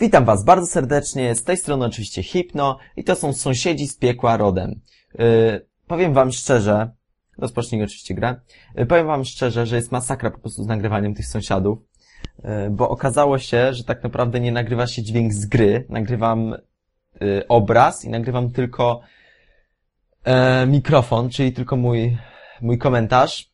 Witam Was bardzo serdecznie, z tej strony oczywiście Hipno i to są sąsiedzi z piekła rodem. Yy, powiem Wam szczerze, rozpocznij oczywiście grę, yy, powiem Wam szczerze, że jest masakra po prostu z nagrywaniem tych sąsiadów, yy, bo okazało się, że tak naprawdę nie nagrywa się dźwięk z gry, nagrywam yy, obraz i nagrywam tylko yy, mikrofon, czyli tylko mój, mój komentarz,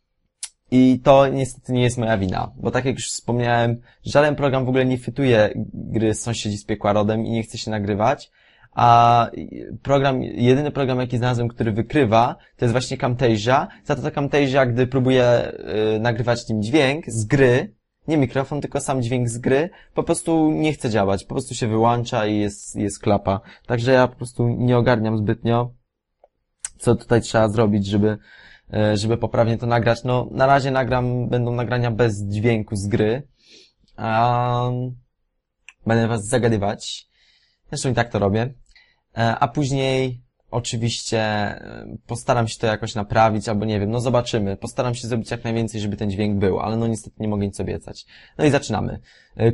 i to niestety nie jest moja wina, bo tak jak już wspomniałem, żaden program w ogóle nie fytuje gry Sąsiedzi z piekła rodem i nie chce się nagrywać, a program, jedyny program jaki znalazłem, który wykrywa, to jest właśnie Camtasia. Za to ta Camtasia, gdy próbuję y, nagrywać nim dźwięk z gry, nie mikrofon, tylko sam dźwięk z gry, po prostu nie chce działać, po prostu się wyłącza i jest, jest klapa. Także ja po prostu nie ogarniam zbytnio, co tutaj trzeba zrobić, żeby żeby poprawnie to nagrać. No, na razie nagram, będą nagrania bez dźwięku z gry. Um, będę was zagadywać. Zresztą i tak to robię. E, a później oczywiście e, postaram się to jakoś naprawić, albo nie wiem, no zobaczymy. Postaram się zrobić jak najwięcej, żeby ten dźwięk był, ale no niestety nie mogę nic obiecać. No i zaczynamy.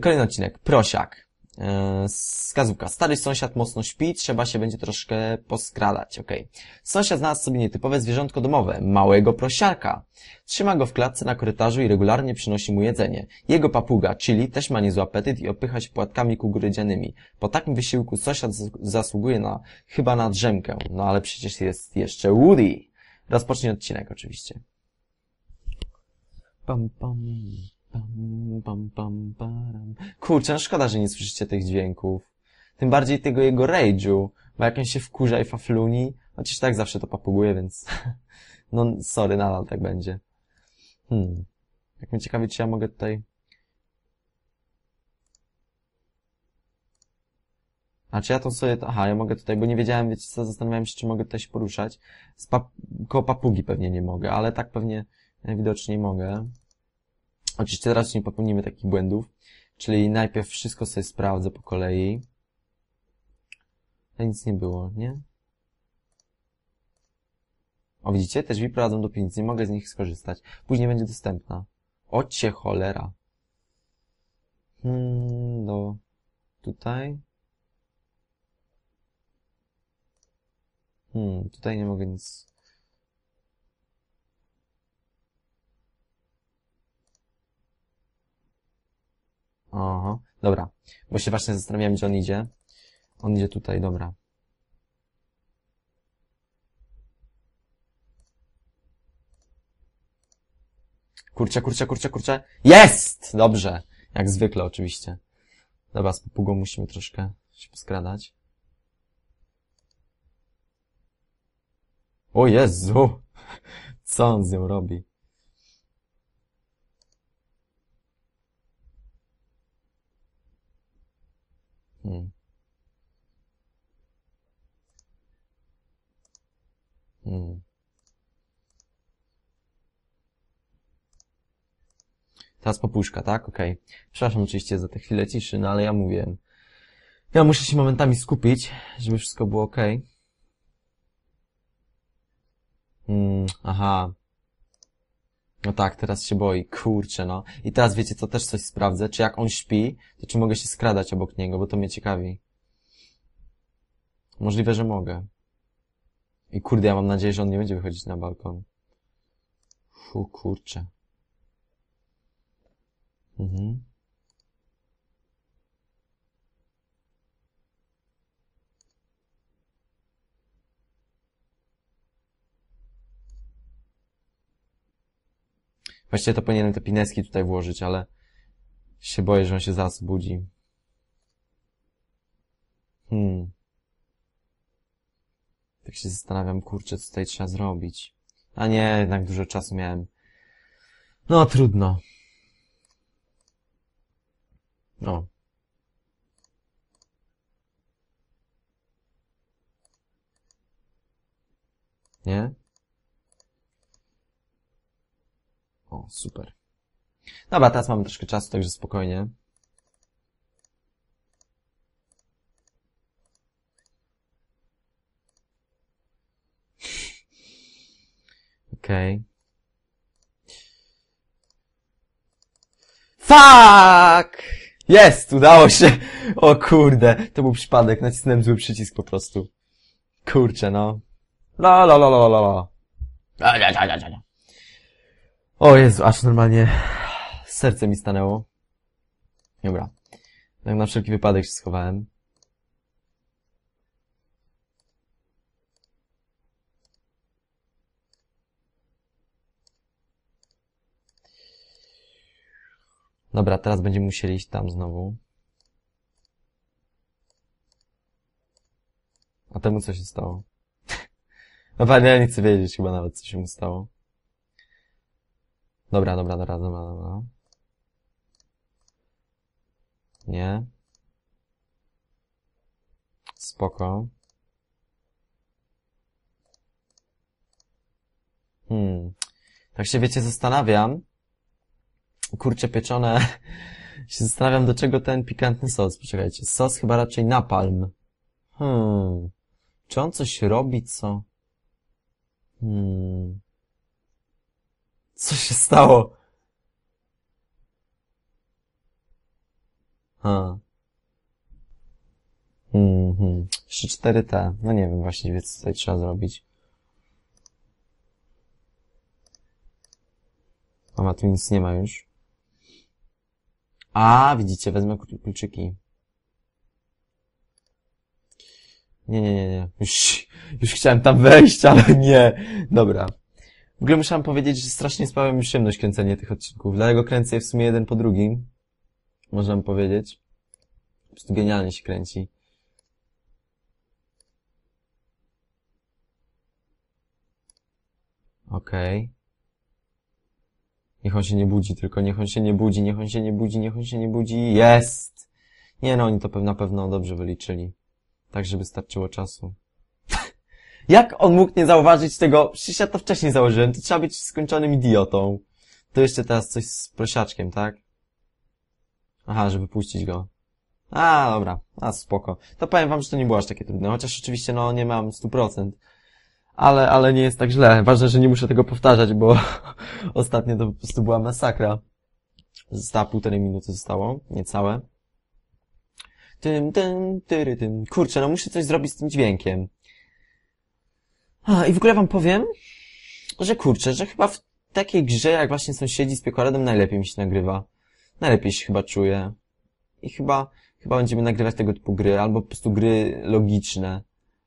Kolejny odcinek. Prosiak. E, wskazówka. Stary sąsiad mocno śpi, trzeba się będzie troszkę poskradać. Okay. Sąsiad znalazł sobie nietypowe zwierzątko domowe, małego prosiaka. Trzyma go w klatce na korytarzu i regularnie przynosi mu jedzenie. Jego papuga, Chili, też ma niezły apetyt i opycha się płatkami kukurydzianymi. Po takim wysiłku sąsiad zasługuje na, chyba na drzemkę. No ale przecież jest jeszcze Woody. Rozpocznij odcinek oczywiście. Pam, pam. Pam, pam, pam, param. Kurczę, no szkoda, że nie słyszycie tych dźwięków. Tym bardziej tego jego rage'u, bo jak on się wkurza i fafluni, chociaż tak zawsze to papuguje, więc no sorry, nadal tak będzie. Hmm. Jak mnie ciekawi, czy ja mogę tutaj... A czy ja to sobie... Aha, ja mogę tutaj, bo nie wiedziałem, wiecie co, zastanawiałem się, czy mogę tutaj się poruszać. Z pap... Koło papugi pewnie nie mogę, ale tak pewnie widocznie mogę. Oczywiście teraz nie popełnimy takich błędów, czyli najpierw wszystko sobie sprawdzę po kolei. A nic nie było, nie? O, widzicie? Te drzwi prowadzą do piwnicy, nie mogę z nich skorzystać. Później będzie dostępna. Ocie cholera. Hmm, do... Tutaj. Hmm, tutaj nie mogę nic Aha, dobra. Bo się właśnie zastanawiałem, gdzie on idzie. On idzie tutaj, dobra. Kurczę, kurczę, kurczę, kurczę. Jest! Dobrze. Jak zwykle oczywiście. Dobra, z papugą musimy troszkę się poskradać. O Jezu! Co on z nią robi? Hmm. Hmm. Teraz popuszka, tak? Okej. Okay. Przepraszam oczywiście za tę chwilę ciszy, no ale ja mówię. Ja muszę się momentami skupić, żeby wszystko było ok. Hmm, aha. No tak, teraz się boi. Kurczę, no. I teraz wiecie co, też coś sprawdzę. Czy jak on śpi, to czy mogę się skradać obok niego, bo to mnie ciekawi. Możliwe, że mogę. I kurde, ja mam nadzieję, że on nie będzie wychodzić na balkon. Fu, kurczę. Mhm. Właściwie to powinienem te pineski tutaj włożyć, ale się boję, że on się zaraz budzi. Hmm. Tak się zastanawiam, kurczę, co tutaj trzeba zrobić. A nie, jednak dużo czasu miałem. No, trudno. No. Nie? Super. Dobra, teraz mamy troszkę czasu, także spokojnie. Okej. Okay. Fuck! Jest! Udało się! O kurde, to był przypadek, nacisnąłem zły przycisk po prostu. Kurczę, no. La la la la la la. La, la, la, la, la. O Jezu, aż normalnie serce mi stanęło. Dobra. Tak na wszelki wypadek się schowałem. Dobra, teraz będziemy musieli iść tam znowu. A temu co się stało? No panie, ja nie chcę wiedzieć chyba nawet, co się mu stało. Dobra, dobra, dobra, dobra, dobra. Nie. Spoko. Hmm. Tak się wiecie, zastanawiam. Kurcze pieczone. się zastanawiam, do czego ten pikantny sos. Poczekajcie. Sos chyba raczej napalm. Hmm. Czy on coś robi, co? Hmm. Co się stało? Ha. Mhm. Jeszcze 4T. No nie wiem właściwie, co tutaj trzeba zrobić. Mama, tu nic nie ma już. A, widzicie, wezmę kluczyki. Nie, nie, nie, nie. Już, już chciałem tam wejść, ale nie. Dobra. W ogóle musiałem powiedzieć, że strasznie spałem mi przyjemność kręcenie tych odcinków. Dlatego kręcę je w sumie jeden po drugim. Możemy powiedzieć. Po prostu genialnie się kręci. Okej. Niech on się nie budzi, tylko niech on się nie budzi, niech on się nie budzi, niech on się nie budzi. Jest! Nie no, oni to na pewno dobrze wyliczyli. Tak, żeby starczyło czasu. Jak on mógł nie zauważyć tego? Przecież ja to wcześniej założyłem. To trzeba być skończonym idiotą. To jeszcze teraz coś z prosiaczkiem, tak? Aha, żeby puścić go. A, dobra. A, spoko. To powiem wam, że to nie było aż takie trudne. Chociaż oczywiście, no, nie mam 100%. Ale, ale nie jest tak źle. Ważne, że nie muszę tego powtarzać, bo ostatnio to po prostu była masakra. Została półtorej minuty zostało. Niecałe. Tym, tym, tyry, tym. Kurczę, no muszę coś zrobić z tym dźwiękiem. A, i w ogóle wam powiem, że kurczę, że chyba w takiej grze, jak właśnie sąsiedzi z Piekłaradem, najlepiej mi się nagrywa. Najlepiej się chyba czuję. I chyba, chyba będziemy nagrywać tego typu gry, albo po prostu gry logiczne.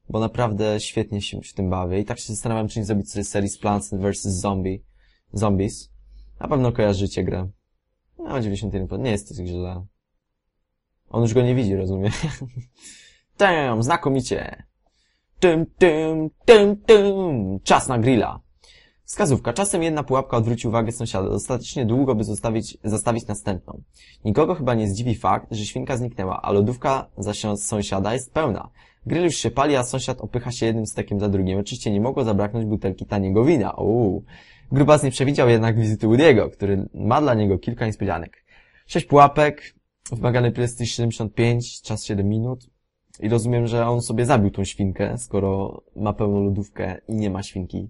Bo naprawdę świetnie się w tym bawię. I tak się zastanawiam, czy nie zrobić sobie serii z Plants vs. Zombie, Zombies. Na pewno kojarzycie grę. No, 91%. Nie jest to źle. On już go nie widzi, rozumie? Tam, znakomicie. Tym, tym, tym, tym. Czas na grilla. Wskazówka. Czasem jedna pułapka odwróci uwagę sąsiada dostatecznie długo, by zostawić, zastawić następną. Nikogo chyba nie zdziwi fakt, że świnka zniknęła, a lodówka zaś sąsiada jest pełna. Grill już się pali, a sąsiad opycha się jednym stekiem za drugim. Oczywiście nie mogło zabraknąć butelki taniego wina. Uuu. Grubas nie przewidział jednak wizyty Woody'ego, który ma dla niego kilka niespodzianek. Sześć pułapek, wymagany PlayStation 75, czas 7 minut. I rozumiem, że on sobie zabił tą świnkę, skoro ma pełną lodówkę i nie ma świnki.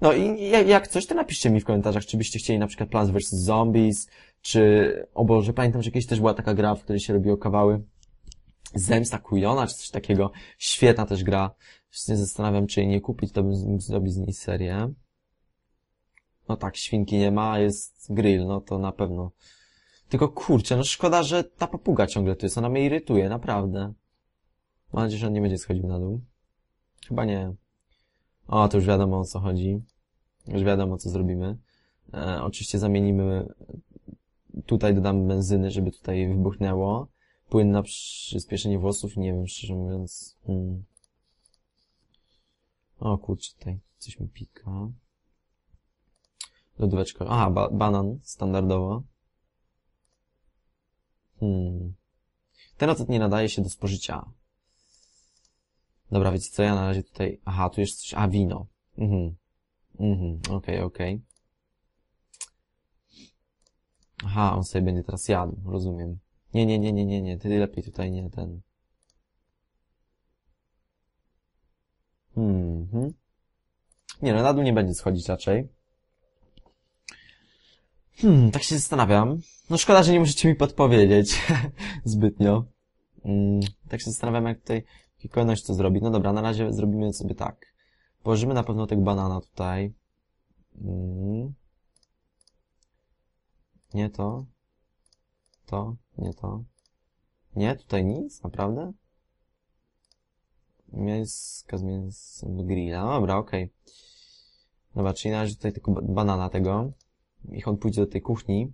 No i jak- coś, to napiszcie mi w komentarzach, czy byście chcieli na przykład Plants vs. Zombies, czy, o Boże, pamiętam, że kiedyś też była taka gra, w której się robiło kawały. Zemsta Kujona, czy coś takiego. Świetna też gra. Się zastanawiam, czy jej nie kupić, to bym mógł zrobić z niej serię. No tak, świnki nie ma, jest grill, no to na pewno. Tylko kurczę, no szkoda, że ta papuga ciągle tu jest, ona mnie irytuje, naprawdę. Mam nadzieję, że on nie będzie schodził na dół. Chyba nie. O, to już wiadomo o co chodzi. Już wiadomo co zrobimy. E, oczywiście zamienimy, tutaj dodamy benzyny, żeby tutaj wybuchnęło. Płyn na przyspieszenie włosów, nie wiem, szczerze mówiąc. Hmm. O kurczę, tutaj coś mi pika. Lodóweczka. Aha, ba banan, standardowo. Hmm. Ten ocet nie nadaje się do spożycia. Dobra, wiecie co, ja na razie tutaj... Aha, tu jest coś... A, wino. Mhm. Mhm, okej, okej. Aha, on sobie będzie teraz jadł, rozumiem. Nie, nie, nie, nie, nie, nie, ty lepiej tutaj nie, ten... Mhm. Nie no, na dół nie będzie schodzić raczej. Hmm, tak się zastanawiam. No szkoda, że nie możecie mi podpowiedzieć zbytnio. Mm, tak się zastanawiam, jak tutaj w kolejności to zrobić. No dobra, na razie zrobimy sobie tak. Położymy na pewno tego banana tutaj. Mm. Nie to. To, nie to. Nie, tutaj nic, naprawdę? Mięska z mięsem grilla. Dobra, okej. Dobra, czyli na razie tutaj tylko ba- banana tego. Niech on pójdzie do tej kuchni.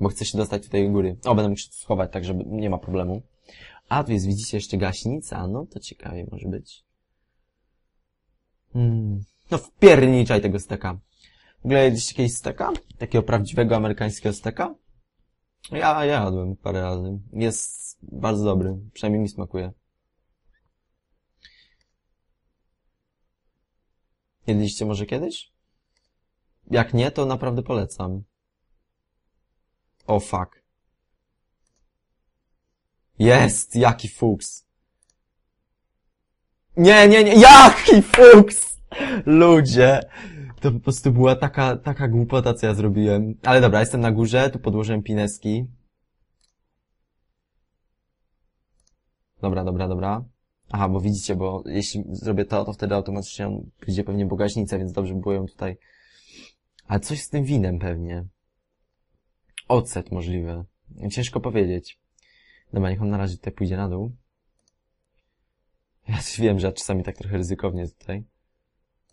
Bo chce się dostać tutaj do góry. O, będę tu schować, tak żeby nie ma problemu. A, tu jest, widzicie, jeszcze gaśnica. No, to ciekawie może być. Hmm. No, wpierniczaj tego steka. W ogóle jedliście kiedyś steka? Takiego prawdziwego amerykańskiego steka? Ja, ja jadłem parę razy. Jest bardzo dobry. Przynajmniej mi smakuje. Jedliście może kiedyś? Jak nie, to naprawdę polecam. O fuck. Jest! Jaki fuks! Nie, nie, nie! Jaki fuks! Ludzie! To po prostu była taka, taka głupota, co ja zrobiłem. Ale dobra, jestem na górze, tu podłożyłem pineski. Dobra, dobra, dobra. Aha, bo widzicie, bo jeśli zrobię to, to wtedy automatycznie on pójdzie pewnie po gaśnicę, więc dobrze by było ją tutaj... Ale coś z tym winem pewnie. Ocet możliwe. Ciężko powiedzieć. Dobra, niech on na razie tutaj pójdzie na dół. Ja też wiem, że czasami tak trochę ryzykownie tutaj.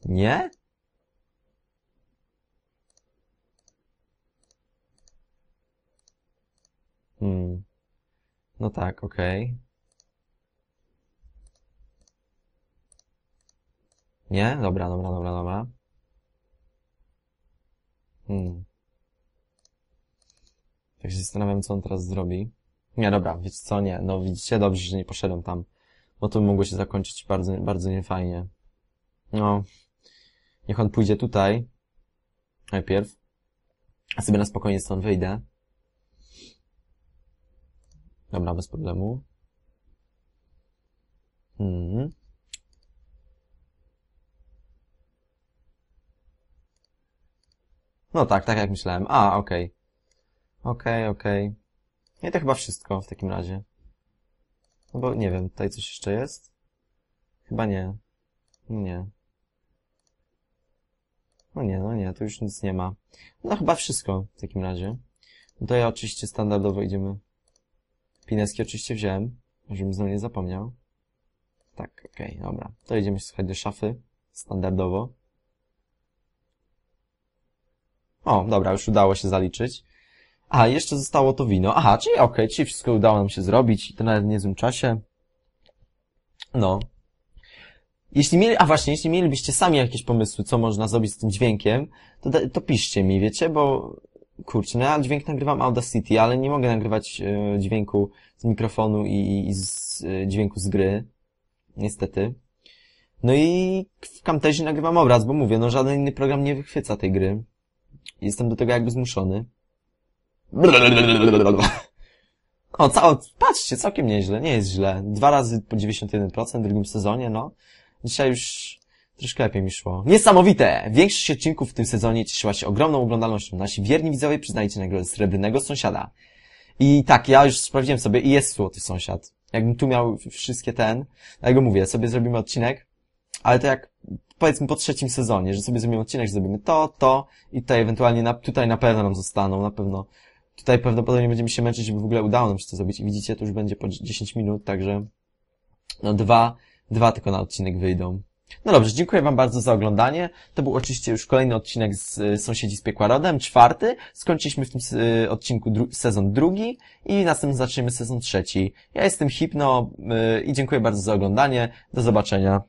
Nie? Hmm. No tak, okej. Nie? Dobra, dobra, dobra, dobra. Hmm. Tak się zastanawiam, co on teraz zrobi. Nie, dobra, wiecie co, nie. No widzicie, dobrze, że nie poszedłem tam. Bo to mogło się zakończyć bardzo, bardzo niefajnie. No. Niech on pójdzie tutaj. Najpierw. A sobie na spokojnie stąd wyjdę. Dobra, bez problemu. Hmm. No tak, tak jak myślałem. A, okej. Okej, okej. Nie, to chyba wszystko w takim razie. No bo nie wiem, tutaj coś jeszcze jest? Chyba nie. Nie. No nie, no nie, tu już nic nie ma. No chyba wszystko w takim razie. No to ja oczywiście standardowo idziemy. Pineski oczywiście wziąłem, żebym znowu nie zapomniał. Tak, okej, dobra. To idziemy słuchać do szafy. Standardowo. O, dobra, już udało się zaliczyć. A, jeszcze zostało to wino. Aha, czyli okej, czyli wszystko udało nam się zrobić i to nawet w niezłym czasie. No. Jeśli mieli, a właśnie, jeśli mielibyście sami jakieś pomysły, co można zrobić z tym dźwiękiem, to, to piszcie mi, wiecie, bo kurczę, no ja dźwięk nagrywam Audacity, ale nie mogę nagrywać e, dźwięku z mikrofonu i, i z e, dźwięku z gry. Niestety. No i w Camtasia nagrywam obraz, bo mówię, no żaden inny program nie wychwyca tej gry. Jestem do tego jakby zmuszony. O, cało, patrzcie, całkiem nieźle, nie jest źle. Dwa razy po 91% w drugim sezonie, no. Dzisiaj już troszkę lepiej mi szło. Niesamowite! Większość odcinków w tym sezonie cieszyła się ogromną oglądalnością. Nasi wierni widzowie przyznajcie nagrodę srebrnego sąsiada. I tak, ja już sprawdziłem sobie i jest złoty sąsiad. Jakbym tu miał wszystkie ten, dlatego mówię, sobie zrobimy odcinek, ale to jak, powiedzmy po trzecim sezonie, że sobie zrobimy odcinek, że zrobimy to, to i tutaj ewentualnie na, tutaj na pewno nam zostaną, na pewno Tutaj prawdopodobnie będziemy się męczyć, żeby w ogóle udało nam się to zrobić. I widzicie, to już będzie po 10 minut, także no dwa, dwa tylko na odcinek wyjdą. No dobrze, dziękuję Wam bardzo za oglądanie. To był oczywiście już kolejny odcinek z y, Sąsiedzi z Piekła Rodem, czwarty. Skończyliśmy w tym y, odcinku dru sezon drugi i następnie zaczniemy sezon trzeci. Ja jestem Hipno y, i dziękuję bardzo za oglądanie. Do zobaczenia.